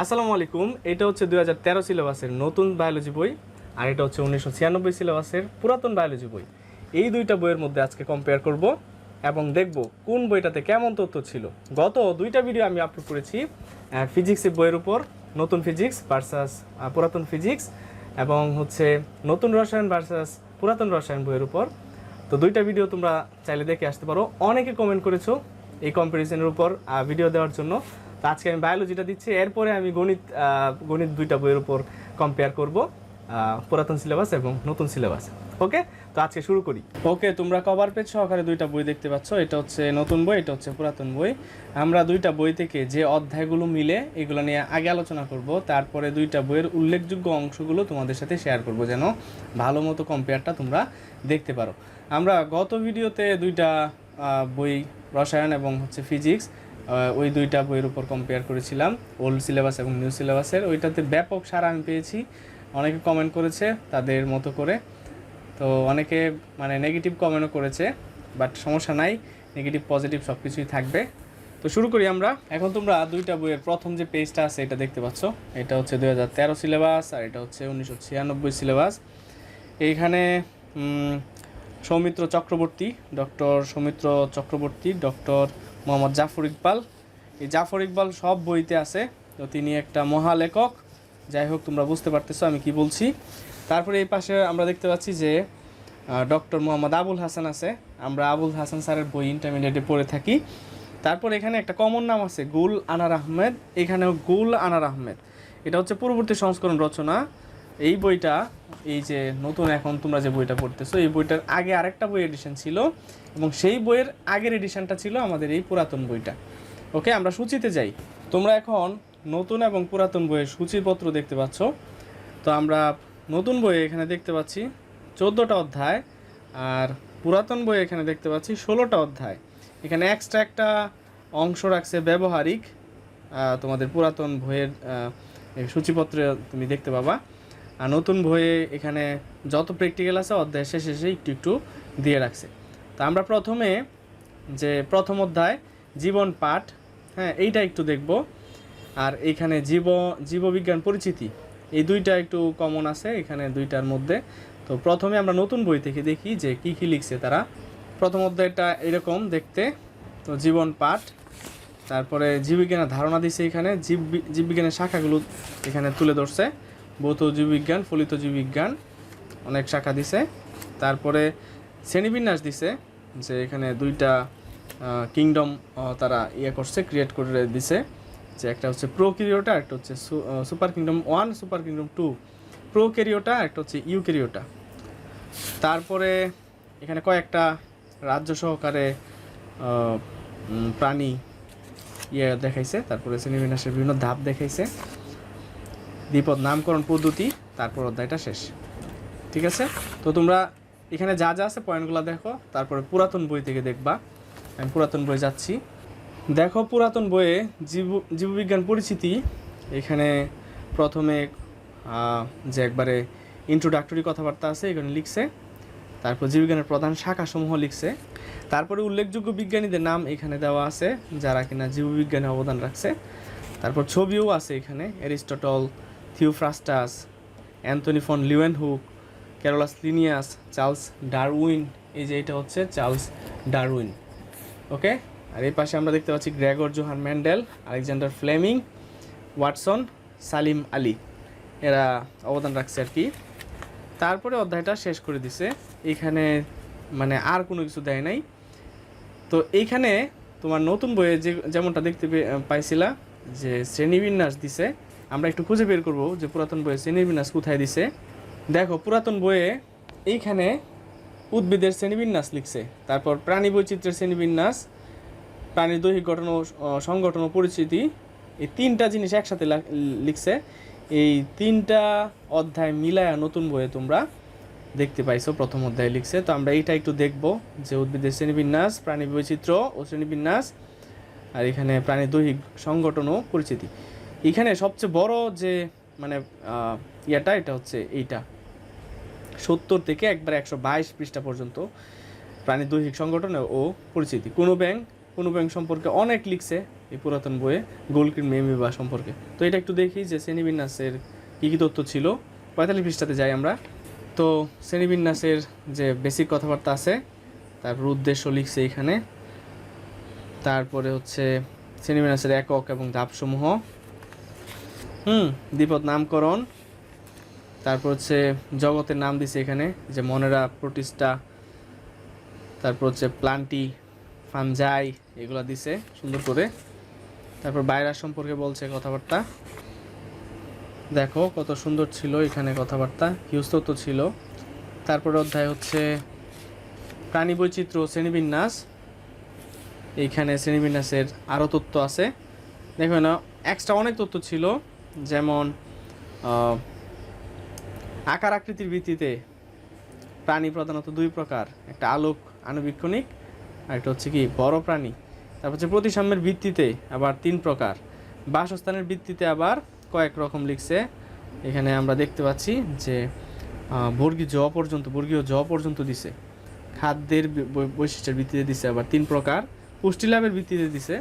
আসসালামু আলাইকুম, এটা হচ্ছে দুই হাজার তেরো সিলেবাসের নতুন বায়োলজি বই, আর এটা হচ্ছে উনিশশো ছিয়ানব্বই সিলেবাসের পুরাতন বায়োলজি বই। এই দুইটা বইয়ের মধ্যে আজকে কম্পেয়ার করব এবং দেখব কোন বইটাতে কেমন তথ্য ছিল। গত দুইটা ভিডিও আমি আপলোড করেছি ফিজিক্সের বইয়ের উপর, নতুন ফিজিক্স ভার্সাস পুরাতন ফিজিক্স এবং হচ্ছে নতুন রসায়ন ভার্সাস পুরাতন রসায়ন বইয়ের উপর। তো দুইটা ভিডিও তোমরা চাইলে দেখে আসতে পারো। অনেকে কমেন্ট করেছ এই কম্পিটিশনের উপর ভিডিও দেওয়ার জন্য। তো আজকে আমি বায়োলজিটা দিচ্ছি। এরপরে আমি গণিত গণিত দুইটা বইয়ের উপর কম্পেয়ার করব পুরাতন সিলেবাস এবং নতুন সিলেবাস ওকে তো আজকে শুরু করি। ওকে তোমরা কভার পেজ সহকারে দুইটা বই দেখতে পাচ্ছ। এটা হচ্ছে নতুন বই, এটা হচ্ছে পুরাতন বই। আমরা দুইটা বই থেকে যে অধ্যায়গুলো মিলে এগুলো নিয়ে আগে আলোচনা করব, তারপরে দুইটা বইয়ের উল্লেখযোগ্য অংশগুলো তোমাদের সাথে শেয়ার করব, যেন ভালো মতো কম্পেয়ারটা তোমরা দেখতে পারো। আমরা গত ভিডিওতে দুইটা বই, রসায়ন এবং হচ্ছে ফিজিক্স ওই দুইটা বইয়ের উপর কম্পেয়ার করেছিলাম ওল্ড সিলেবাস এবং নিউ সিলেবাসের ওইটাতে ব্যাপক সারা আমি পেয়েছি। অনেকে কমেন্ট করেছে তাদের মতো করে। তো অনেকে মানে নেগেটিভ কমেন্টও করেছে বাট সমস্যা নাই নেগেটিভ পজিটিভ সব কিছুই থাকবে। তো শুরু করি আমরা। এখন তোমরা দুইটা বইয়ের প্রথম যে পেজটা আছে, এটা দেখতে পাচ্ছ। এটা হচ্ছে দুই হাজার সিলেবাস আর এটা হচ্ছে উনিশশো ছিয়ানব্বই সিলেবাস এইখানে সৌমিত্র চক্রবর্তী ডক্টর সৌমিত্র চক্রবর্তী ডক্টর মোহাম্মদ জাফর ইকবাল। এই জাফর ইকবাল সব বইতে আছে। তো তিনি একটা মহালেখক। যাই হোক, তোমরা বুঝতে পারতেছো আমি কি বলছি। তারপরে এই পাশে আমরা দেখতে পাচ্ছি যে ডক্টর মোহাম্মদ আবুল হাসান আছে। আমরা আবুল হাসান স্যারের বই ইন্টারমিডিয়েটে পড়ে থাকি। তারপর এখানে একটা কমন নাম আছে, গুল আনার আহমেদ। এখানেও গুল আনার আহমেদ। এটা হচ্ছে পূর্ববর্তী সংস্করণ রচনা। এই বইটা, এই যে নতুন এখন তোমরা যে বইটা পড়তেছো, এই বইটার আগে আরেকটা বই এডিশন ছিল। এবং সেই বইয়ের আগের এডিশনটা ছিল আমাদের এই পুরাতন বইটা। ওকে আমরা সূচিতে যাই। তোমরা এখন নতুন এবং পুরাতন বইয়ের সূচিপত্র দেখতে পাচ্ছ। তো আমরা নতুন বইয়ে এখানে দেখতে পাচ্ছি চোদ্দোটা অধ্যায় আর পুরাতন বইয়ে এখানে দেখতে পাচ্ছি ষোলোটা অধ্যায়। এখানে এক্সট্রা একটা অংশ রাখছে ব্যবহারিক তোমাদের পুরাতন বইয়ের সূচিপত্রে তুমি দেখতে পাবা। আর নতুন বইয়ে এখানে যত প্র্যাকটিক্যাল আছে অধ্যায় শেষে শেষে একটু একটু দিয়ে রাখছে। তা আমরা প্রথমে যে প্রথম অধ্যায়, জীবন পাঠ হ্যাঁ এইটা একটু দেখব। আর এইখানে জীব, জীববিজ্ঞান পরিচিতি, এই দুইটা একটু কমন আছে এখানে দুইটার মধ্যে। তো প্রথমে আমরা নতুন বই থেকে দেখি যে কি কি লিখছে তারা। প্রথম অধ্যায়টা এরকম দেখতে। তো জীবন পাঠ, তারপরে জীববিজ্ঞানের ধারণা দিছে এখানে। জীব জীববিজ্ঞানের শাখাগুলো এখানে তুলে ধরছে। ভৌত জীববিজ্ঞান, ফলিত জীববিজ্ঞান, অনেক শাখা দিছে। তারপরে শ্রেণীবিন্যাস দিছে। যে এখানে দুইটা কিংডম তারা ইয়ে করছে ক্রিয়েট করে দিছে। যে একটা হচ্ছে প্রো ক্যারিওটা একটা হচ্ছে super kingdom one super kingdom two prokaryota একটা হচ্ছে ইউ ক্যারিওটা তারপরে এখানে কয়েকটা রাজ্য সহকারে প্রাণী ইয়ে দেখাইছে। তারপরে শ্রেণীবিন্যাসের বিভিন্ন ধাপ দেখাইছে। দ্বিপদ নামকরণ পদ্ধতি, তারপর অধ্যায়টা শেষ। ঠিক আছে? তো তোমরা এখানে যা যা আছে পয়েন্টগুলো দেখো, তারপরে পুরাতন বই থেকে দেখবা। আমি পুরাতন বই যাচ্ছি। দেখো পুরাতন বইয়ে জীব জীববিজ্ঞান পরিচিতি। এখানে প্রথমে যে একবারে ইন্ট্রোডাক্টরি কথাবার্তা আছে, এখানে লিখছে। তারপর জীববিজ্ঞানের প্রধান শাখাসমূহ লিখছে। তারপরে উল্লেখযোগ্য বিজ্ঞানীদের নাম এখানে দেওয়া আছে, যারা কিনা জীববিজ্ঞানে অবদান রাখছে। তারপর ছবিও আছে এখানে, Aristotle, Theophrastus, Anthony van Leeuwenhoek Carolus Linnaeus Charles Darwin এই যে এটা হচ্ছে চার্লস ডারউইন ওকে আর এই পাশে আমরা দেখতে পাচ্ছি Gregor Johann Mendel Alexander Fleming Watson Salim Ali এরা অবদান রাখছে আর কি। তারপরে অধ্যায়টা শেষ করে দিছে। এখানে মানে আর কোনো কিছু দেয় নাই। তো এইখানে তোমার নতুন বইয়ে যে যেমনটা দেখতে পাইছিলা, যে শ্রেণীবিন্যাস দিছে, আমরা একটু খুঁজে বের করব যে পুরাতন বইয়ে শ্রেণীবিন্যাস কোথায় দিছে। দেখো, পুরাতন বইয়ে এইখানে উদ্ভিদের শ্রেণীবিন্যাস লিখছে। তারপর প্রাণী বৈচিত্র্যের শ্রেণীবিন্যাস, প্রাণীর দৈহিক গঠন ও সংগঠন ও পরিচিতি এই তিনটা জিনিস একসাথে লিখছে। এই তিনটা অধ্যায় মিলায়া নতুন বইয়ে তোমরা দেখতে পাইছো, প্রথম অধ্যায় লিখছে। তো আমরা এইটা একটু দেখব যে উদ্ভিদের শ্রেণীবিন্যাস, প্রাণী বৈচিত্র্য ও শ্রেণীবিন্যাস, আর এখানে প্রাণী দৈহিক সংগঠন ও পরিচিতি এখানে সবচেয়ে বড় যে মানে ইয়েটা, এটা হচ্ছে এইটা। সত্তর থেকে একবার একশো বাইশ পৃষ্ঠা পর্যন্ত প্রাণী দৈহিক সংগঠন ও পরিচিতি। কোনো ব্যাংক কোনো ব্যাংক সম্পর্কে অনেক লিখছে এই পুরাতন বইয়ে গোলকির মেমিবা সম্পর্কে। তো এটা একটু দেখি যে শ্রেণীবিন্যাসের কী কী তথ্য ছিল। পঁয়তাল্লিশ পৃষ্ঠাতে যাই আমরা। তো শ্রেণীবিন্যাসের যে বেসিক কথাবার্তা আছে তারপর উদ্দেশ্য লিখছে এখানে। তারপরে হচ্ছে শ্রেণীবিন্যাসের একক এবং ধাপসমূহ। হুম, দ্বিপদ নামকরণ। তারপর হচ্ছে জগতের নাম দিছে এখানে যে মনেরা প্রতিষ্ঠা তারপর হচ্ছে প্লান্টি, ফানজাই, এগুলা দিছে সুন্দর করে। তারপর বাইরা সম্পর্কে বলছে কথাবার্তা। দেখো কত সুন্দর ছিল এখানে কথাবার্তা, হিউজ তত্ত্ব ছিল। তারপর অধ্যায় হচ্ছে প্রাণী বৈচিত্র্য শ্রেণীবিন্যাস। এইখানে শ্রেণীবিন্যাসের আরও তথ্য আছে। দেখো না এক্সট্রা অনেক তথ্য ছিল, যেমন আকার আকৃতির ভিত্তিতে প্রাণী প্রধানত দুই প্রকার একটা আলোক আণুবীক্ষণিক আর একটা হচ্ছে কি বড় প্রাণী। তারপর হচ্ছে প্রতিসাম্যের ভিত্তিতে আবার তিন প্রকার। বাসস্থানের ভিত্তিতে আবার কয়েক রকম লিখছে। এখানে আমরা দেখতে পাচ্ছি যে আহ, বর্গীয় জ পর্যন্ত বর্গীয় জ পর্যন্ত দিছে। খাদ্যের বৈশিষ্ট্যের ভিত্তিতে দিছে আবার তিন প্রকার। পুষ্টি লাভের ভিত্তিতে দিছে।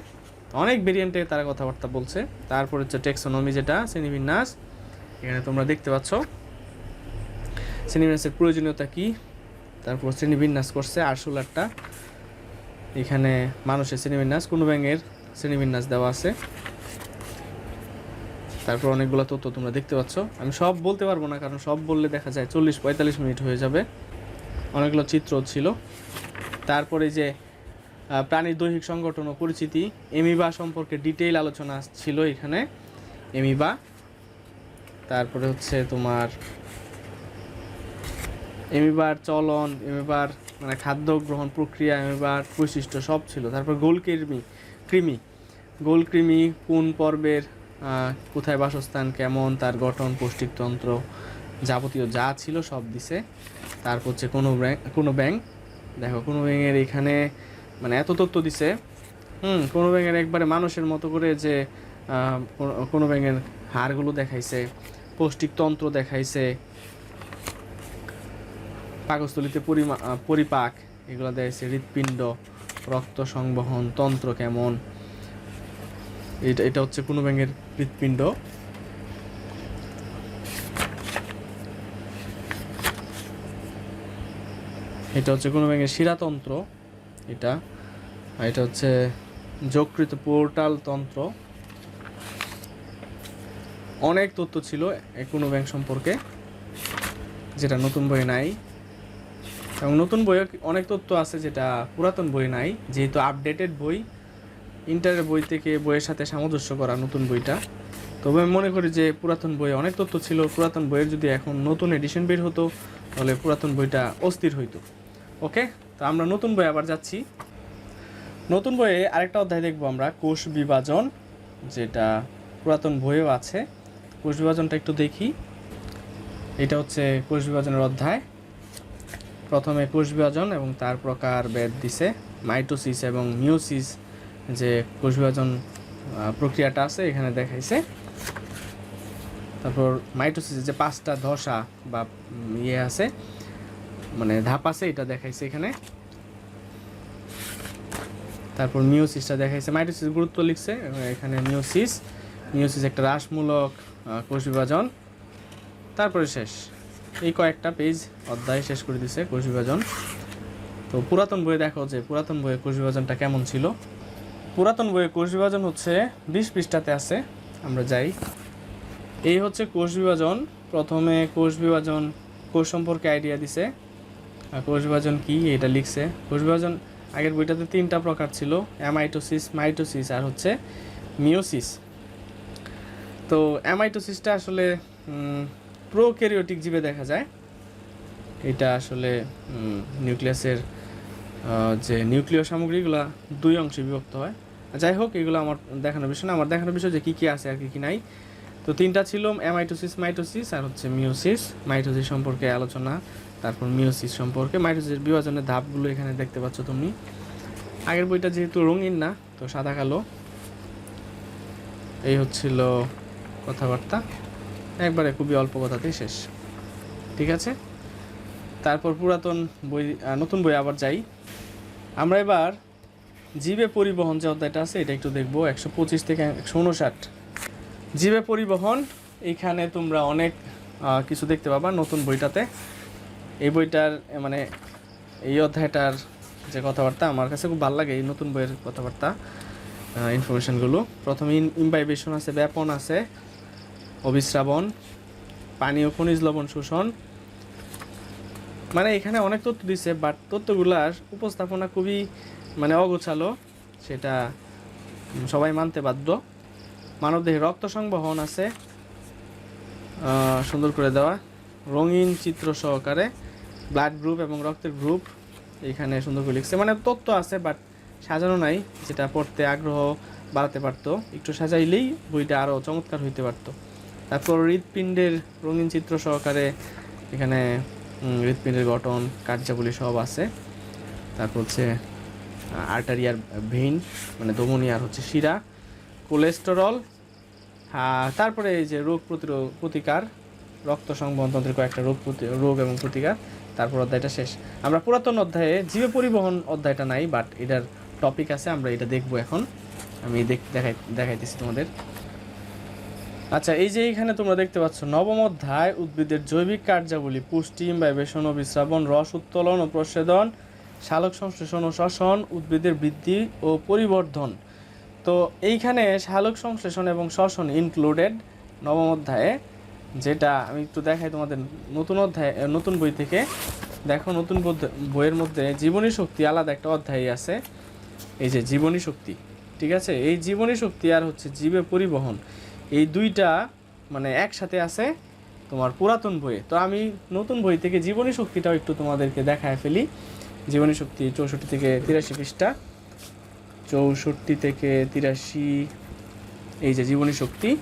অনেক ভেরিয়েন্টে তারা কথাবার্তা বলছে। তারপর হচ্ছে টেক্সোনমি যেটা শ্রেণীবিন্যাস। এখানে তোমরা দেখতে পাচ্ছ। শ্রেণীবিন্যাসের প্রয়োজনীয়তা কি? তারপর শ্রেণীবিন্যাস করছে আরশোলারটা। এখানে মানুষের শ্রেণীবিন্যাস, কোনো ব্যাঙের শ্রেণীবিন্যাস দেওয়া আছে। তারপর অনেকগুলো তথ্য তোমরা দেখতে পাচ্ছ। আমি সব বলতে পারব না, কারণ সব বললে দেখা যায় চল্লিশ পঁয়তাল্লিশ মিনিট হয়ে যাবে। অনেকগুলো চিত্র ছিল। তারপরে যে প্রাণীর দৈহিক সংগঠন ও পরিচিতি, এমিবা সম্পর্কে ডিটেইল আলোচনা ছিল এখানে। এমিবা। তারপরে হচ্ছে তোমার এমিবার চলন এমিবার মানে খাদ্য গ্রহণ প্রক্রিয়া এমিবার বৈশিষ্ট্য সব ছিল। তারপর গোলকৃমি কৃমি গোলকৃমি কোন পর্বের কোথায় বাসস্থান, কেমন, তার গঠন, পৌষ্টিকতন্ত্র যাবতীয় যা ছিল সব দিছে। তারপর হচ্ছে কোনো ব্যাং কোনো ব্যাং। দেখো, কোনো ব্যাঙের এখানে মানে এত তথ্য দিছে। হুম, কোনো ব্যাঙের একবারে মানুষের মতো করে যে কোনো ব্যাঙের হাড়গুলো দেখাইছে, পৌষ্টিকতন্ত্র দেখাইছে পাকস্থলিতে পরিপাক, এগুলো দেখাইছে হৃৎপিণ্ড, রক্ত সংবহন, তন্ত্র কেমন? এটা এটা হচ্ছে কোনো ব্যাঙের হৃৎপিণ্ড। এটা হচ্ছে কোনো ব্যাঙের শিরাতন্ত্র, এটা। এটা হচ্ছে যকৃত পোর্টাল তন্ত্র। অনেক তথ্য ছিল কোনো ব্যাংক সম্পর্কে, যেটা নতুন বইয়ে নাই। এবং নতুন বইয়ে অনেক তথ্য আছে যেটা পুরাতন বই নাই, যেহেতু আপডেটেড বই ইন্টারের বই থেকে বইয়ের সাথে সামঞ্জস্য করা নতুন বইটা। তবে আমি মনে করি যে পুরাতন বইয়ে অনেক তথ্য ছিল, পুরাতন বইয়ের যদি এখন নতুন এডিশন বের হতো, তাহলে পুরাতন বইটা অস্থির হইতো। ওকে তো আমরা নতুন বই আবার যাচ্ছি। নতুন বইয়ে আরেকটা অধ্যায় দেখব আমরা, কোষ বিভাজন, যেটা পুরাতন বইয়েও আছে। কোষ বিভাজনটা একটু দেখি। এটা হচ্ছে কোষ বিভাজনের অধ্যায়। প্রথমে কোষ বিভাজন এবং তার প্রকার বেদ দিছে। মাইটোসিস এবং মিউসিস যে কোষ বিভাজন প্রক্রিয়াটা আছে, এখানে দেখাইছে। তারপর মাইটোসিসের যে পাঁচটা ধসা বা ইয়ে আছে মানে ধাপ আছে, এটা দেখাইছে এখানে। তারপর মিওসিসটা দেখাইছে। মাইটোসিস গুরুত্ব লিখছে এখানে মিওসিস মিওসিস একটা হ্রাসমূলক কোষ বিভাজন তারপরে শেষ। এই কয়েকটা পেজ অধ্যায় শেষ করে দিছে কোষ বিভাজন তো পুরাতন বইয়ে দেখো যে পুরাতন বইয়ে কোষ বিভাজনটা কেমন ছিল। পুরাতন বইয়ে কোষ বিভাজন হচ্ছে বিশ পৃষ্ঠাতে আছে, আমরা যাই। এই হচ্ছে কোষ বিভাজন প্রথমে কোষ বিভাজন কোষ সম্পর্কে আইডিয়া দিছে। কোষ বিভাজন কি এটা লিখছে। কোষ বিভাজন আগের বইটাতে তিনটা প্রকার ছিল অ্যামাইটোসিস মাইটোসিস আর হচ্ছে মিওসিস তো অ্যামাইটোসিসটা আসলে প্রোক্যারিওটিক জীবে দেখা যায়, এটা আসলে নিউক্লিয়াসের যে নিউক্লিয় সামগ্রীগুলো দুই অংশে বিভক্ত হয়। যাই হোক, এগুলো আমার দেখানোর বিষয় না, আমার দেখানোর বিষয় যে কী কী আছে আর কী কী নাই। তো তিনটা ছিল অ্যামাইটোসিস মাইটোসিস আর হচ্ছে মিওসিস মাইটোসিস সম্পর্কে আলোচনা, তারপর মিওসিস সম্পর্কে। মাইটোসিস বিভাজনের ধাপগুলো এখানে দেখতে পাচ্ছ তুমি। আগের বইটা যেহেতু রঙিন না, তো সাদা কালো। এই হচ্ছিল কথাবার্তা। একবারে খুবই অল্প কথাতেই শেষ। ঠিক আছে? তারপর পুরাতন বই নতুন বই আবার যাই। আমরা এবার জীবে পরিবহন যে অধ্যায়টা আছে, এটা একটু দেখব। একশো পঁচিশ থেকে একশো উনষাট জীবে পরিবহন এইখানে তোমরা অনেক কিছু দেখতে পাবা নতুন বইটাতে। এই বইটার মানে এই অধ্যায়টার যে কথাবার্তা আমার কাছে খুব ভালো লাগে, এই নতুন বইয়ের কথাবার্তা ইনফরমেশনগুলো প্রথমে ইম্বাইবেশন আছে, ব্যাপন আছে। অবিশ্রাবণ পানি ও খনিজ লবণ শোষণ। মানে এখানে অনেক তথ্য দিছে বাট তথ্যগুলার উপস্থাপনা খুবই মানে অগোছালো, সেটা সবাই মানতে বাধ্য। মানবদেহে রক্ত সংবহন আছে সুন্দর করে দেওয়া। রঙিন চিত্র সহকারে ব্লাড গ্রুপ এবং রক্তের গ্রুপ এখানে সুন্দর করে লিখছে। মানে তথ্য আছে বাট সাজানো নাই, যেটা পড়তে আগ্রহ বাড়াতে পারতো। একটু সাজাইলেই বইটা আরও চমৎকার হইতে পারতো। তারপর হৃৎপিণ্ডের রঙিন চিত্র সহকারে এখানে হৃৎপিণ্ডের গঠন, কার্যাবলী সব আছে। তারপর হচ্ছে আর্টারিয়ার ভেইন মানে ধমনী আর হচ্ছে শিরা। কোলেস্টেরল তারপরে এই যে রোগ প্রতিরোধ প্রতিকার, রক্ত সংবহনতন্ত্রের কয়েকটা রোগ রোগ এবং প্রতিকার, তারপর অধ্যায়টা শেষ। আমরা পুরাতন অধ্যায়ে জীবে পরিবহন অধ্যায়টা নাই বাট এটার টপিক আছে, আমরা এটা দেখব এখন। আমি দেখ, দেখাই, দেখাইতেছি তোমাদের। আচ্ছা এই যে এখানে তোমরা দেখতে পাচ্ছ, নবম অধ্যায়, উদ্ভিদের জৈবিক কার্যাবলী, পুষ্টি ইম্বাইবেশন ও বিশ্রাবণ, রস উত্তোলন ও প্রসেদন সালোক সংশ্লেষণ ও শ্বসন, উদ্ভিদের বৃদ্ধি ও পরিবর্ধন। তো এইখানে সালোক সংশ্লেষণ এবং শ্বসন ইনক্লুডেড নবম অধ্যায়ে, যেটা আমি একটু দেখাই তোমাদের নতুন অধ্যায় নতুন বই থেকে। দেখো, নতুন বইয়ের মধ্যে জীবনী শক্তি আলাদা একটা অধ্যায় আছে। এই যে জীবনী শক্তি, ঠিক আছে? এই জীবনী শক্তি আর হচ্ছে জীবে পরিবহন। এই দুইটা মানে একসাথে আছে তোমার পুরাতন বইয়ে তো আমি নতুন বই থেকে জীবনী শক্তিটাও একটু তোমাদেরকে দেখায় ফেলি। জীবনী শক্তি চৌষট্টি থেকে তিরাশি পৃষ্ঠা। চৌষট্টি থেকে তিরাশি এই যে জীবনী শক্তি।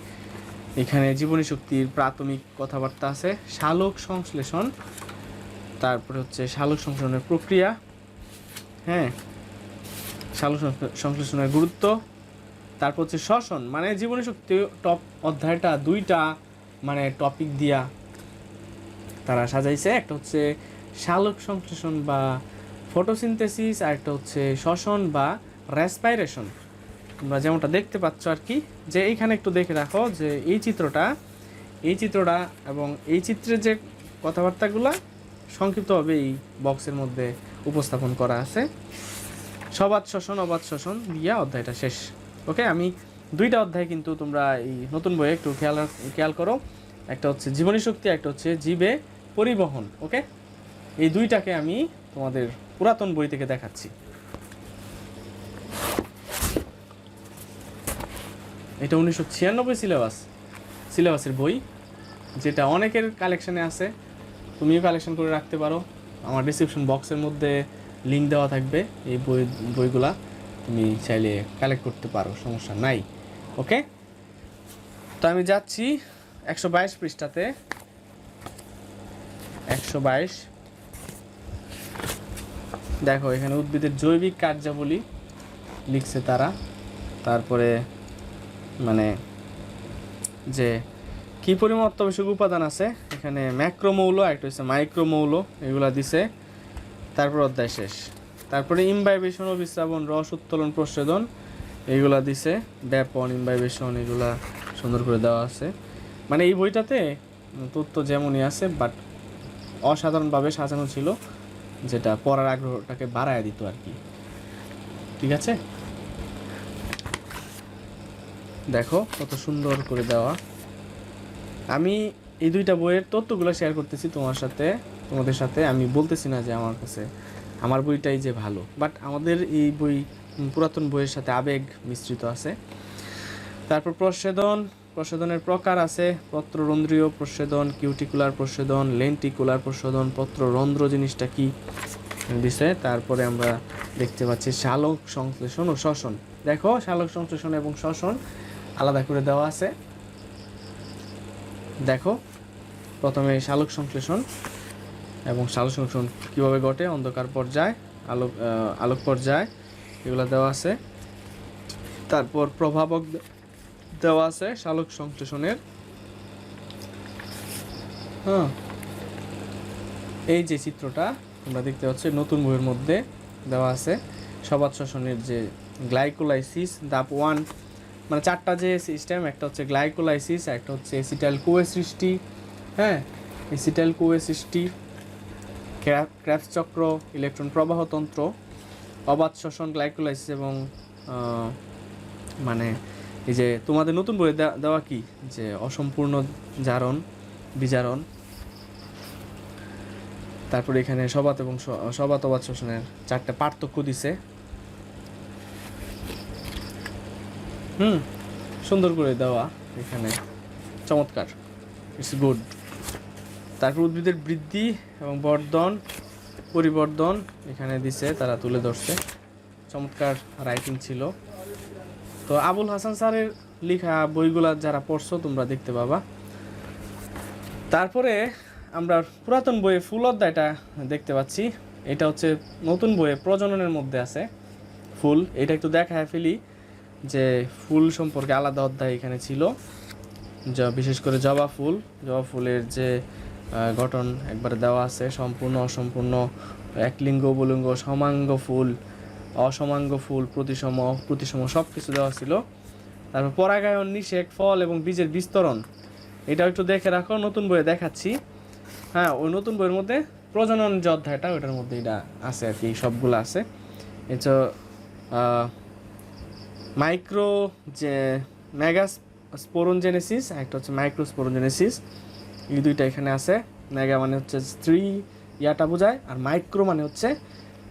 এখানে জীবনী শক্তির প্রাথমিক কথাবার্তা আছে। শালক সংশ্লেষণ, তারপরে হচ্ছে শালক সংশ্লেষণের প্রক্রিয়া। হ্যাঁ শালক সংশ্লে- সংশ্লেষণের গুরুত্ব। তারপর হচ্ছে শ্বসন। মানে জীবনী শক্তি টপ অধ্যায়টা দুইটা মানে টপিক দিয়া তারা সাজাইছে। একটা হচ্ছে শালক সংশ্লেষণ বা ফটোসিনথেসিস আর একটা হচ্ছে শ্বসন বা রেসপাইরেশন তোমরা যেমনটা দেখতে পাচ্ছ আর কি, যে এইখানে একটু দেখে রাখো যে এই চিত্রটা এই চিত্রটা এবং এই চিত্রের যে কথাবার্তাগুলা সংক্ষিপ্তভাবে এই বক্সের মধ্যে উপস্থাপন করা আছে। সবাদ শ্বসন অবাধ শোষণ দিয়া অধ্যায়টা শেষ। ওকে আমি দুইটা অধ্যায় কিন্তু তোমরা এই নতুন বইয়ে একটু খেয়াল খেয়াল করো। একটা হচ্ছে জীবনী শক্তি একটা হচ্ছে জীবে পরিবহন ওকে এই দুইটাকে আমি তোমাদের পুরাতন বই থেকে দেখাচ্ছি। এটা উনিশশো ছিয়ানব্বই সিলেবাস সিলেবাসের বই, যেটা অনেকের কালেকশনে আছে। তুমিও কালেকশন করে রাখতে পারো। আমার ডিসক্রিপশন বক্সের মধ্যে লিঙ্ক দেওয়া থাকবে এই বই, বইগুলা। তুমি চাইলে কালেক্ট করতে পারো, সমস্যা নাই ওকে তো আমি যাচ্ছি একশো বাইশ পৃষ্ঠাতে। একশো বাইশ। দেখো, এখানে উদ্ভিদের জৈবিক কার্যাবলী লিখছে তারা। তারপরে মানে যে কি পরিমাণ অত্যাবশ্যক উপাদান আছে? এখানে ম্যাক্রোমৌল একটা হচ্ছে মাইক্রোমৌল, এগুলা দিছে। তারপর অধ্যায় শেষ। তারপরে ইমবাইবেশন ও বিশ্রাবণ রস উত্তোলন প্রসেদন এগুলা দিছে। ব্যাপন ইমবাইবেশন এগুলা সুন্দর করে দেওয়া আছে। মানে এই বইটাতে তথ্য যেমনই আছে বাট অসাধারণভাবে সাজানো ছিল, যেটা পড়ার আগ্রহটাকে বাড়ায় দিত আর কি। ঠিক আছে? দেখো কত সুন্দর করে দেওয়া। আমি এই দুইটা বইয়ের তথ্যগুলো শেয়ার করতেছি তোমার সাথে, তোমাদের সাথে। আমি বলতেছি না যে আমার কাছে আমার বইটাই যে ভালো। বাট আমাদের এই বই পুরাতন বইয়ের সাথে আবেগ মিশ্রিত আছে। তারপর প্রসেদন প্রচ্ছেদনের প্রকার আছে। পত্ররন্ধ্রীয় প্রসেদন কিউটিকুলার প্রসেদন লেন্টিকুলার প্রচ্ছেদন পত্ররন্ধ্র জিনিসটা কি বিষয়ে। তারপরে আমরা দেখতে পাচ্ছি শালক সংশ্লেষণ ও শ্বসন। দেখো শালক সংশ্লেষণ এবং শ্বসন আলাদা করে দেওয়া আছে। দেখো, প্রথমে শালক সংশ্লেষণ এবং শালক সংশ্লেষণ কীভাবে ঘটে, অন্ধকার পর্যায়, আলোক আলোক পর্যায়, এগুলো দেওয়া আছে। তারপর প্রভাবক দেওয়া আছে শালক সংশ্লেষণের। হ্যাঁ। এই যে চিত্রটা তোমরা দেখতে পাচ্ছ, নতুন বইয়ের মধ্যে দেওয়া আছে। সবাত শ্বসনের যে গ্লাইকোলাইসিস দাপ ওয়ান মানে চারটা যে সিস্টেম, একটা হচ্ছে গ্লাইকোলাইসিস, একটা হচ্ছে এসিটাইল কোয়ে সৃষ্টি হ্যাঁ এসিটাইল কোয়ে সৃষ্টি। ক্র্যাপস চক্র ইলেকট্রন প্রবাহতন্ত্র অবাধ শ্বসন, গ্লাইকোলাইসিস এবং মানে এই যে তোমাদের নতুন বইয়ে দেওয়া- কি? যে অসম্পূর্ণ জারণ, বিজারণ। তারপরে এখানে সবাত এবং সবাত অবাধ শ্বসনের চারটে পার্থক্য দিছে। হুম, সুন্দর করে দেওয়া এখানে। চমৎকার। ইটস গুড তারপর উদ্ভিদের বৃদ্ধি এবং বর্ধন, পরিবর্ধন এখানে দিছে, তারা তুলে ধরছে। চমৎকার রাইটিং ছিল। তো আবুল হাসান স্যারের লেখা বইগুলা যারা পড়ছো, তোমরা দেখতে পাবা। তারপরে আমরা পুরাতন বইয়ে ফুল অধ্যায়টা দেখতে পাচ্ছি। এটা হচ্ছে নতুন বইয়ে প্রজননের মধ্যে আছে ফুল। এটা একটু দেখায় ফেলি যে ফুল সম্পর্কে আলাদা অধ্যায় এখানে ছিল। বিশেষ করে জবা ফুল। জবা ফুলের যে গঠন একবারে দেওয়া আছে। সম্পূর্ণ, অসম্পূর্ণ, একলিঙ্গ বলিঙ্গ সমাঙ্গ ফুল, অসমাঙ্গ ফুল, প্রতিসম প্রতিসম সব কিছু দেওয়া ছিল। তারপর পরাগায়ন, নিষেক, ফল এবং বীজের বিস্তরণ। এটাও একটু দেখে রাখো, নতুন বইয়ে দেখাচ্ছি। হ্যাঁ ওই নতুন বইয়ের মধ্যে প্রজনন যে অধ্যায়টা ওইটার মধ্যে এটা আছে আর কি, সবগুলো আছে। এছাড়া মাইক্রো যে, মেগাস স্পোরনজেনেসিস একটা হচ্ছে মাইক্রো স্পোরনজেনেসিস এই দুইটা এখানে আছে। মেগা মানে হচ্ছে স্ত্রী ইয়াটা বোঝায়, আর মাইক্রো মানে হচ্ছে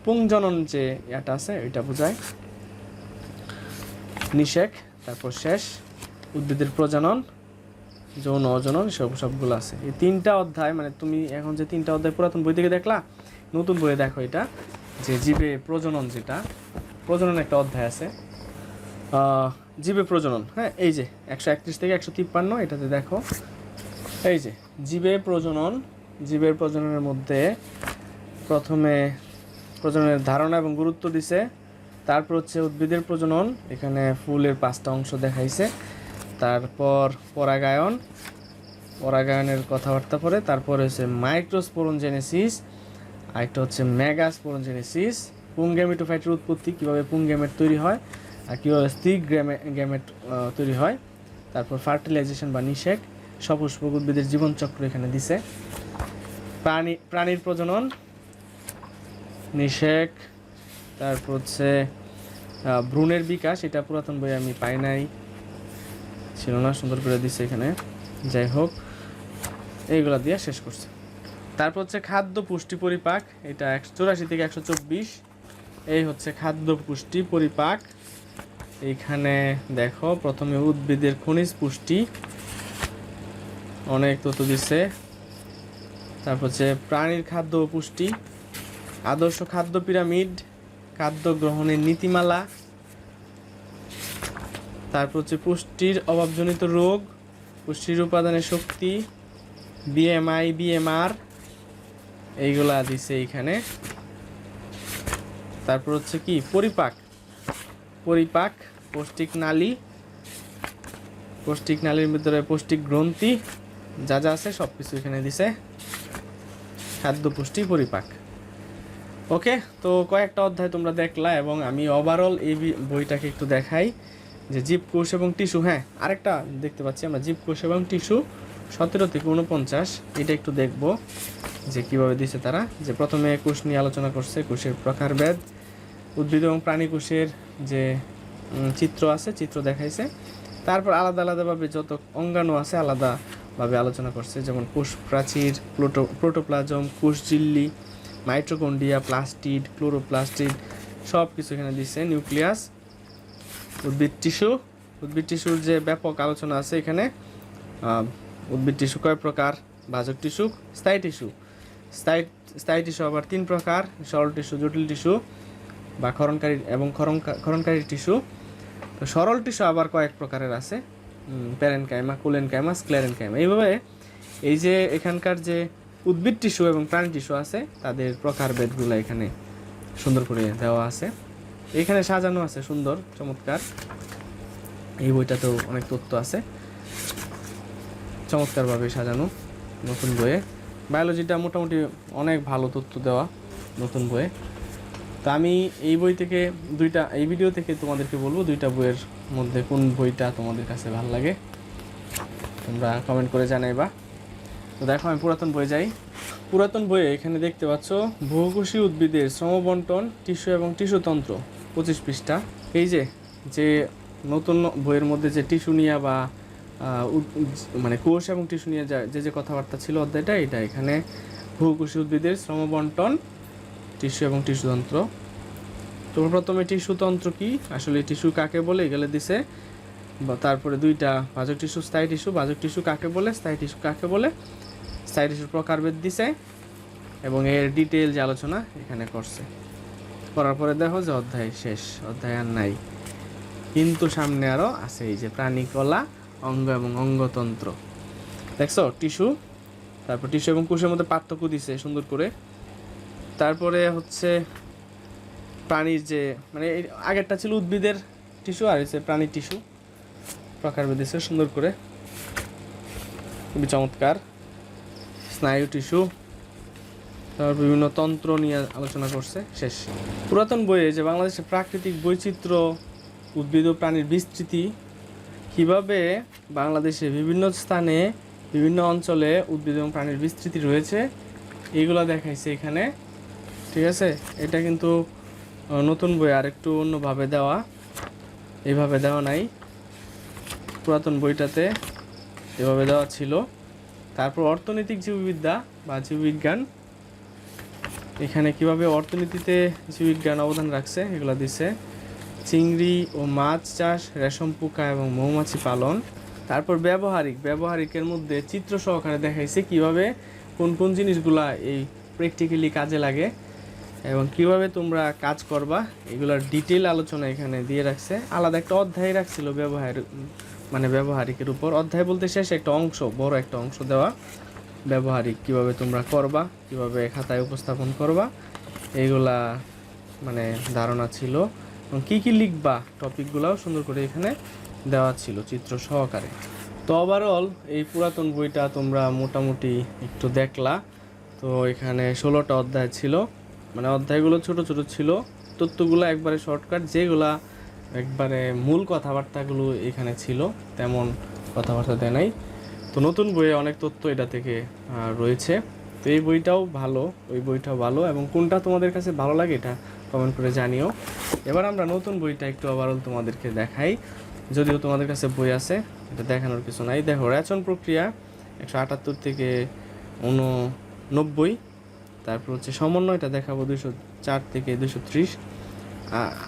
পুংজনন যে ইয়াটা আছে, ওইটা বোঝায়। নিষেক, তারপর শেষ। উদ্ভিদের প্রজনন, যৌন অজনন সব সবগুলো আছে। এই তিনটা অধ্যায় মানে তুমি এখন যে তিনটা অধ্যায় পুরাতন বই থেকে দেখলা, নতুন বইয়ে দেখো এটা, যে জীবে প্রজনন যেটা প্রজনন একটা অধ্যায় আছে। জীবে প্রজনন হ্যাঁ এই যে একশো একত্রিশ থেকে একশো তিপ্পান্ন, এটাতে দেখো। এই যে জীবে প্রজনন, জীবের প্রজননের মধ্যে প্রথমে প্রজননের ধারণা এবং গুরুত্ব দিছে। তারপর হচ্ছে উদ্ভিদের প্রজনন, এখানে ফুলের পাঁচটা অংশ দেখাইছে। তারপর পরাগায়ন, পরাগায়নের কথাবার্তা পরে। তারপর হচ্ছে মাইক্রোস্পোরনজেনেসিস আরেকটা হচ্ছে মেগাস্পোরনজেনেসিস পুংগ্যামেটোফাইটের উৎপত্তি, কীভাবে পুংগ্যামেট তৈরি হয়, আর কীভাবে স্ত্রী গ্যামে, গ্যামেট তৈরি হয়। তারপর ফার্টিলাইজেশন বা নিষেক। সপুষ্পক উদ্ভিদের জীবনচক্র এখানে দিছে। প্রাণী, প্রাণীর প্রজনন, নিষেক, তারপর হচ্ছে ভ্রূণের বিকাশ, এটা পুরাতন বই আমি পাই নাই। ছিল না, সুন্দর করে দিছে এখানে। যাই হোক, এইগুলা দিয়ে শেষ করছে। তারপর হচ্ছে খাদ্য পুষ্টি পরিপাক, এটা একশো চৌরাশি থেকে একশো চব্বিশ। এই হচ্ছে খাদ্য পুষ্টি পরিপাক। এইখানে দেখো, প্রথমে উদ্ভিদের খনিজ পুষ্টি। অনেক তথ্য দিচ্ছে তারপর হচ্ছে প্রাণীর খাদ্য ও পুষ্টি, আদর্শ খাদ্য পিরামিড, খাদ্য গ্রহণের নীতিমালা, তারপর হচ্ছে পুষ্টির অভাবজনিত রোগ, পুষ্টির উপাদানের শক্তি বিএমআই বিএমআর এইগুলা দিছে এইখানে। তারপর হচ্ছে কি? পরিপাক। পরিপাক, পৌষ্টিক নালী, পৌষ্টিক নালীর ভিতরে পৌষ্টিক গ্রন্থি যা যা আছে সব কিছু এখানে দিছে। খাদ্য পুষ্টি পরিপাক। ওকে, তো কয়েকটা অধ্যায় তোমরা দেখলা এবং আমি ওভারঅল এই বইটাকে একটু দেখাই। যে জীবকোষ এবং টিস্যু হ্যাঁ আরেকটা দেখতে পাচ্ছি আমরা, জীবকোষ এবং টিস্যু, সতেরো থেকে উনপঞ্চাশ এটা একটু দেখব যে কীভাবে দিছে তারা। যে প্রথমে কোষ নিয়ে আলোচনা করছে, কোষের প্রকারভেদ উদ্ভিদ এবং প্রাণী কোষের যে চিত্র আছে, চিত্র দেখাইছে। তারপর আলাদা আলাদাভাবে যত অঙ্গাণু আছে আলাদাভাবে আলোচনা করছে, যেমন কোষ প্রাচীর প্লোটো, প্রোটোপ্লাজম কোষ ঝিল্লি মাইট্রোকন্ডিয়া প্লাস্টিড, ক্লোরোপ্লাস্টিড সব কিছু এখানে দিচ্ছে নিউক্লিয়াস, উদ্ভিদ টিস্যু। উদ্ভিদ টিস্যুর যে ব্যাপক আলোচনা আছে এখানে উদ্ভিদ টিস্যু কয় প্রকার? বাজক টিস্যু, স্থায়ী টিস্যু। স্থায়ী স্থায়ী টিস্যু আবার তিন প্রকার, সরল টিস্যু, জটিল টিস্যু বা ক্ষরণকারী এবং ক্ষরণকারী টিস্যু। তো সরল টিস্যু আবার কয়েক প্রকারের আছে। প্যারেন কাইমা কুলেন কাইমা কাইমা এইভাবে এই যে এখানকার যে উদ্ভিদ টিস্যু এবং প্রাণী টিস্যু আছে, তাদের প্রকারভেদগুলো এখানে সুন্দর করে দেওয়া আছে। এখানে সাজানো আছে সুন্দর, চমৎকার। এই বইটাতেও অনেক তথ্য আছে। চমৎকারভাবে সাজানো নতুন বইয়ে। বায়োলজিটা মোটামুটি অনেক ভালো তথ্য দেওয়া নতুন বইয়ে। তো আমি এই বই থেকে দুইটা, এই ভিডিও থেকে তোমাদেরকে বলব দুইটা বইয়ের মধ্যে কোন বইটা তোমাদের কাছে ভালো লাগে, তোমরা কমেন্ট করে জানাইবা। তো দেখো, আমি পুরাতন বই যাই। পুরাতন বইয়ে এখানে দেখতে পাচ্ছ, বহুকোষী উদ্ভিদের শ্রমবন্টন টিস্যু এবং টিস্যুতন্ত্র পঁচিশ পৃষ্ঠা। এই যে যে নতুন বইয়ের মধ্যে যে টিস্যু নিয়ে বা মানে কোষ এবং টিস্যু নিয়ে যা- যে কথাবার্তা ছিল অধ্যায়টা, এটা এখানে বহুকোষী উদ্ভিদের শ্রমবন্টন টিস্যু এবং টিস্যুতন্ত্র তো প্রথমে টিস্যুতন্ত্র কি? আসলে টিস্যু কাকে বলে? এগুলো দিছে। তারপরে দুইটা ভাজক টিস্যু, স্থায়ী টিস্যু। ভাজক টিস্যু কাকে বলে? স্থায়ী টিস্যু কাকে বলে? স্থায়ী টিস্যুর প্রকারভেদ দিছে এবং এর ডিটেল যে আলোচনা এখানে করছে। করার পরে দেখো যে অধ্যায় শেষ, অধ্যায় আর নাই। কিন্তু সামনে আরও আছে এই যে প্রাণীকলা, অঙ্গ এবং অঙ্গতন্ত্র। দেখছ? টিস্যু, তারপর টিস্যু এবং কোষের মধ্যে পার্থক্য দিছে সুন্দর করে। তারপরে হচ্ছে প্রাণীর যে মানে আগেরটা ছিল উদ্ভিদের টিস্যু আর হচ্ছে প্রাণীর টিস্যু প্রকারভেদ দিছে সুন্দর করে। খুবই চমৎকার। স্নায়ু টিস্যু তারপর বিভিন্ন তন্ত্র নিয়ে আলোচনা করছে, শেষ। পুরাতন বইয়ে যে বাংলাদেশের প্রাকৃতিক বৈচিত্র্য, উদ্ভিদ ও প্রাণীর বিস্তৃতি, কীভাবে বাংলাদেশে বিভিন্ন স্থানে, বিভিন্ন অঞ্চলে উদ্ভিদ এবং প্রাণীর বিস্তৃতি রয়েছে এইগুলো দেখাইছে এখানে। ঠিক আছে? এটা কিন্তু নতুন বই আর একটু অন্যভাবে দেওয়া। এইভাবে দেওয়া নাই। পুরাতন বইটাতে এভাবে দেওয়া ছিল। তারপর অর্থনৈতিক জীববিদ্যা বা জীববিজ্ঞান। এখানে কীভাবে অর্থনীতিতে জীববিজ্ঞান অবদান রাখছে, এগুলো দিছে। চিংড়ি ও মাছ চাষ, রেশম পোকা এবং মৌমাছি পালন। তারপর ব্যবহারিক, ব্যবহারিকের মধ্যে চিত্র সহকারে দেখাইছে কীভাবে কোন কোন জিনিসগুলা এই প্র্যাকটিক্যালি কাজে লাগে। এবং কীভাবে তোমরা কাজ করবা, এগুলোর ডিটেল আলোচনা এখানে দিয়ে রাখছে। আলাদা একটা অধ্যায় রাখছিল ব্যবহার মানে ব্যবহারিকের উপর। অধ্যায় বলতে শেষ একটা অংশ, বড় একটা অংশ দেওয়া। ব্যবহারিক কীভাবে তোমরা করবা, কীভাবে খাতায় উপস্থাপন করবা এইগুলা মানে ধারণা ছিল। এবং কী কী লিখবা টপিকগুলোও সুন্দর করে এখানে দেওয়া ছিল চিত্র সহকারে। তো ওভারঅল এই পুরাতন বইটা তোমরা মোটামুটি একটু দেখলা। তো এখানে ষোলোটা অধ্যায় ছিল। মানে অধ্যায়গুলো ছোট ছোট ছিল, তথ্যগুলো একবারে শর্টকাট যেগুলা একবারে মূল কথাবার্তাগুলো এখানে ছিল, তেমন কথাবার্তা দেয় নাই। তো নতুন বইয়ে অনেক তথ্য এটা থেকে রয়েছে। তো এই বইটাও ভালো, ওই বইটাও ভালো, এবং কোনটা তোমাদের কাছে ভালো লাগে এটা কমেন্ট করে জানিও। এবার আমরা নতুন বইটা একটু আবার তোমাদেরকে দেখাই। যদিও তোমাদের কাছে বই আছে, এটা দেখানোর কিছু নাই। দেখো, রেচন প্রক্রিয়া একশো আটাত্তর থেকে উননব্বই তারপর হচ্ছে সমন্বয়টা দেখাবো দুশো চার থেকে দুশো ত্রিশ।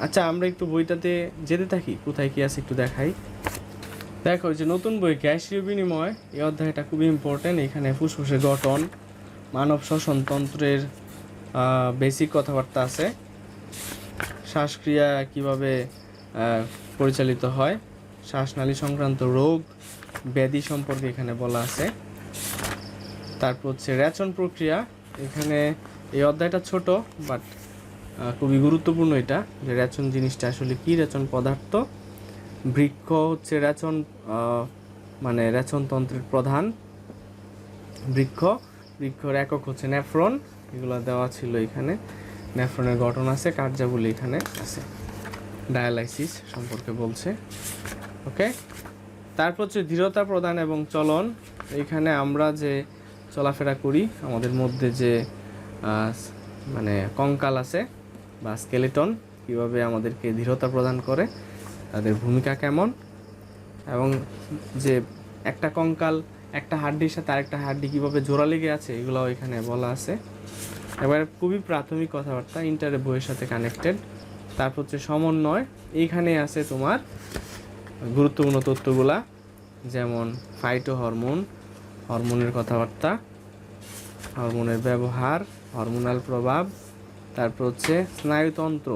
আচ্ছা আমরা একটু বইটাতে যেতে থাকি। কোথায় কি আছে একটু দেখাই। দেখো যে নতুন বই গ্যাসীয় বিনিময়, এই অধ্যায়টা খুবই ইম্পর্টেন্ট এখানে ফুসফুসের গঠন, মানব শ্বসন তন্ত্রের বেসিক কথাবার্তা আছে। শ্বাসক্রিয়া কীভাবে পরিচালিত হয়, শ্বাসনালী সংক্রান্ত রোগ, ব্যাধি সম্পর্কে এখানে বলা আছে। তারপর হচ্ছে রেচন প্রক্রিয়া এখানে এই অধ্যায়টা ছোট বাট খুবই গুরুত্বপূর্ণ এটা যে রেচন জিনিসটা আসলে কি রেচন পদার্থ। বৃক্ষ হচ্ছে রেচন মানে রেচন তন্ত্রের প্রধান বৃক্ষ। বৃক্ষর একক হচ্ছে নেফ্রন, এগুলো দেওয়া ছিল এখানে। নেফ্রনের গঠন আছে, কার্যাবলী এখানে আছে। ডায়ালাইসিস সম্পর্কে বলছে। ওকে তারপর হচ্ছে দৃঢ়তা প্রদান এবং চলন। এখানে আমরা যে চলাফেরা করি। আমাদের মধ্যে যে মানে কঙ্কাল আছে বা স্কেলেটন কীভাবে আমাদেরকে দৃঢ়তা প্রদান করে, তাদের ভূমিকা কেমন? এবং যে একটা কঙ্কাল, একটা হাড্ডির সাথে আরেকটা হাড্ডি কীভাবে জোড়া লেগে আছে এগুলো এখানে বলা আছে। এবার খুবই প্রাথমিক কথাবার্তা ইন্টারের বইয়ের সাথে কানেক্টেড তারপর হচ্ছে সমন্বয়। এইখানে আছে তোমার গুরুত্বপূর্ণ তথ্যগুলা, যেমন ফাইটো হরমোন হরমোনের কথাবার্তা, হরমোনের ব্যবহার, হরমোনাল প্রভাব, তারপর হচ্ছে স্নায়ুতন্ত্র।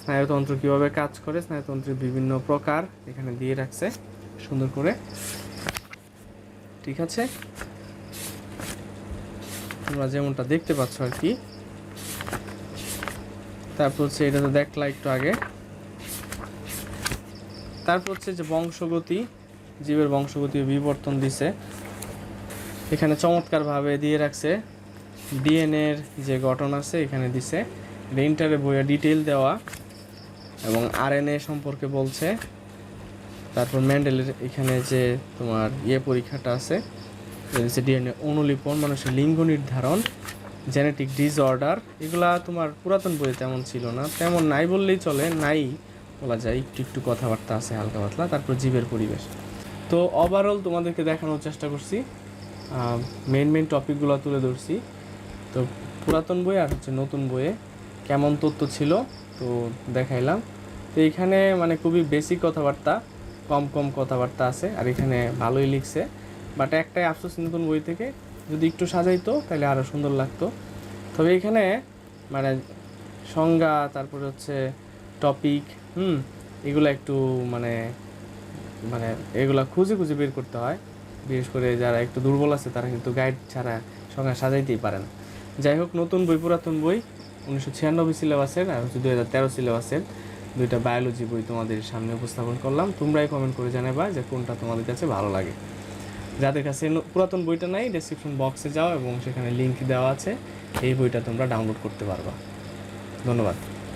স্নায়ুতন্ত্র কীভাবে কাজ করে? স্নায়ুতন্ত্রের বিভিন্ন প্রকার এখানে দিয়ে রাখছে, সুন্দর করে। ঠিক আছে? তোমরা যেমনটা দেখতে পাচ্ছ আর কি। তারপর হচ্ছে এটা তো দেখলা একটু আগে। তারপর হচ্ছে যে বংশগতি, জীবের বংশগতি বিবর্তন দিছে। এখানে চমৎকারভাবে দিয়ে রাখছে। ডিএনএর যে গঠন আছে, এখানে দিছে। ইন্টারে বইয়ে ডিটেল দেওয়া এবং আরএনএ সম্পর্কে বলছে। তারপর ম্যান্ডেলের এখানে যে তোমার ইয়ে পরীক্ষাটা আছে ডিএনএ অনুলিপন, মানুষের লিঙ্গ নির্ধারণ জেনেটিক ডিসঅর্ডার এগুলা তোমার পুরাতন বইয়ে তেমন ছিল না। তেমন নাই বললেই চলে, নাই বলা যায়। একটু একটু কথাবার্তা আছে, হালকা পাতলা। তারপর জীবের পরিবেশ। তো ওভারঅল তোমাদেরকে দেখানোর চেষ্টা করছি। মেন মেন টপিকগুলো তুলে ধরছি। তো পুরাতন বই আর হচ্ছে নতুন বইয়ে কেমন তথ্য ছিল, তো দেখাইলাম। তো এখানে মানে খুবই বেসিক কথাবার্তা, কম কম কথাবার্তা আছে, আর এখানে ভালোই লিখছে। বাট একটাই আফসোস নতুন বই থেকে, যদি একটু সাজাইতো, তাহলে আরও সুন্দর লাগতো। তবে এখানে মানে সংজ্ঞা, তারপরে হচ্ছে টপিক হুম, এগুলো একটু মানে মানে এগুলো খুঁজে খুঁজে বের করতে হয়। বিশেষ করে যারা একটু দুর্বল আছে, তারা কিন্তু গাইড ছাড়া সংজ্ঞা সাজাইতেই পারে না। যাই হোক, নতুন বই, পুরাতন বই, উনিশশো ছিয়ানব্বই সিলেবাসের আর হচ্ছে দুই হাজার তেরো সিলেবাসের দুইটা বায়োলজি বই তোমাদের সামনে উপস্থাপন করলাম। তোমরাই কমেন্ট করে জানাবা যে কোনটা তোমাদের কাছে ভালো লাগে। যাদের কাছে পুরাতন বইটা নাই ডেসক্রিপশন বক্সে যাও এবং সেখানে লিঙ্ক দেওয়া আছে। এই বইটা তোমরা ডাউনলোড করতে পারবা। ধন্যবাদ।